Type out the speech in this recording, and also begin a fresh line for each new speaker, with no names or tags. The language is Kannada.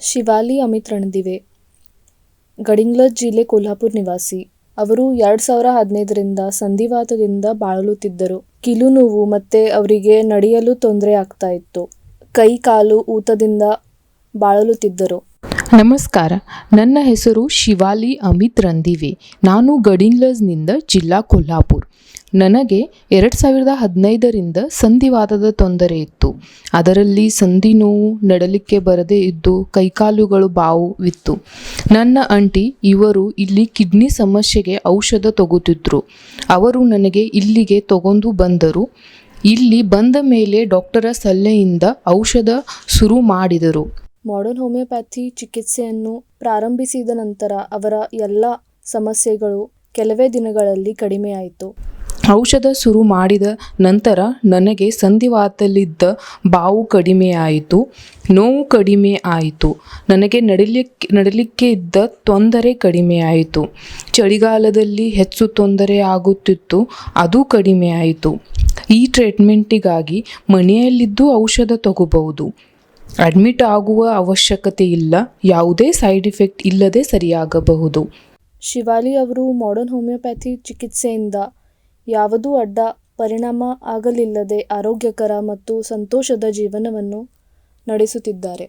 ಶಿವಾಲಿ ಅಮಿತ್ ರಣದಿವೆ. ಗಡಿಂಗ್ಲಜ್ ಜಿಲ್ಲೆ ಕೊಲ್ಹಾಪುರ್ ನಿವಾಸಿ. ಅವರು ಎರಡು ಸಾವಿರ ಹದಿನೈದರಿಂದ ಸಂಧಿವಾತದಿಂದ ಬಾಳಲುತ್ತಿದ್ದರು. ಕಿಲು ನೋವು ಮತ್ತೆ ಅವರಿಗೆ ನಡೆಯಲು ತೊಂದರೆ ಆಗ್ತಾ ಇತ್ತು. ಕೈ ಕಾಲು ಊತದಿಂದ ಬಳಲುತ್ತಿದ್ದರು.
ನಮಸ್ಕಾರ. ನನ್ನ ಹೆಸರು ಶಿವಾಲಿ ಅಮಿತ್ ರಂದಿವೆ. ನಾನು ಗಡಿಂಗ್ಲಸ್ನಿಂದ ಜಿಲ್ಲಾ ಕೊಲ್ಹಾಪುರ್ ನನಗೆ ಎರಡು ಸಾವಿರದ ಹದಿನೈದರಿಂದ ಸಂಧಿವಾತದ ತೊಂದರೆ ಇತ್ತು. ಅದರಲ್ಲಿ ಸಂಧಿ ನೋವು, ನಡಲಿಕ್ಕೆ ಬರದೇ ಇದ್ದು, ಕೈಕಾಲುಗಳು ಬಾವು ಇತ್ತು ನನ್ನ ಅಂಟಿ ಇವರು ಇಲ್ಲಿ ಕಿಡ್ನಿ ಸಮಸ್ಯೆಗೆ ಔಷಧ ತಗೋತಿದ್ರು. ಅವರು ನನಗೆ ಇಲ್ಲಿಗೆ ತಗೊಂಡು ಬಂದರು. ಇಲ್ಲಿ ಬಂದ ಮೇಲೆ ಡಾಕ್ಟರ ಸಲಹೆಯಿಂದ ಔಷಧ ಶುರು ಮಾಡಿದರು.
ಮಾಡರ್ನ್ ಹೋಮಿಯೋಪ್ಯಾಥಿ ಚಿಕಿತ್ಸೆಯನ್ನು ಪ್ರಾರಂಭಿಸಿದ ನಂತರ ಅವರ ಎಲ್ಲ ಸಮಸ್ಯೆಗಳು ಕೆಲವೇ ದಿನಗಳಲ್ಲಿ ಕಡಿಮೆಯಾಯಿತು.
ಔಷಧ ಶುರು ಮಾಡಿದ ನಂತರ ನನಗೆ ಸಂಧಿವಾತಲ್ಲಿದ್ದ ಬಾವು ಕಡಿಮೆಯಾಯಿತು, ನೋವು ಕಡಿಮೆ ಆಯಿತು ನನಗೆ ನಡಿಲಿಕ್ಕೆ ನಡಲಿಕ್ಕೆ ಇದ್ದ ತೊಂದರೆ ಕಡಿಮೆಯಾಯಿತು, ಚಳಿಗಾಲದಲ್ಲಿ ಹೆಚ್ಚು ತೊಂದರೆ ಆಗುತ್ತಿತ್ತು, ಅದು ಕಡಿಮೆ ಆಯಿತು ಈ ಟ್ರೀಟ್ಮೆಂಟಿಗಾಗಿ ಮನೆಯಲ್ಲಿದ್ದು ಔಷಧ ತಗೋಬಹುದು. ಅಡ್ಮಿಟ್ ಆಗುವ ಅವಶ್ಯಕತೆ ಇಲ್ಲ, ಯಾವುದೇ ಸೈಡ್ ಎಫೆಕ್ಟ್ ಇಲ್ಲದೆ ಸರಿಯಾಗಬಹುದು.
ಶಿವಾಲಿ ಅವರು ಮಾಡರ್ನ್ ಹೋಮಿಯೋಪ್ಯಾಥಿ ಚಿಕಿತ್ಸೆಯಿಂದ ಯಾವುದೂ ಅಡ್ಡ ಪರಿಣಾಮ ಆಗಲಿಲ್ಲದೆ ಆರೋಗ್ಯಕರ ಮತ್ತು ಸಂತೋಷದ ಜೀವನವನ್ನು ನಡೆಸುತ್ತಿದ್ದಾರೆ.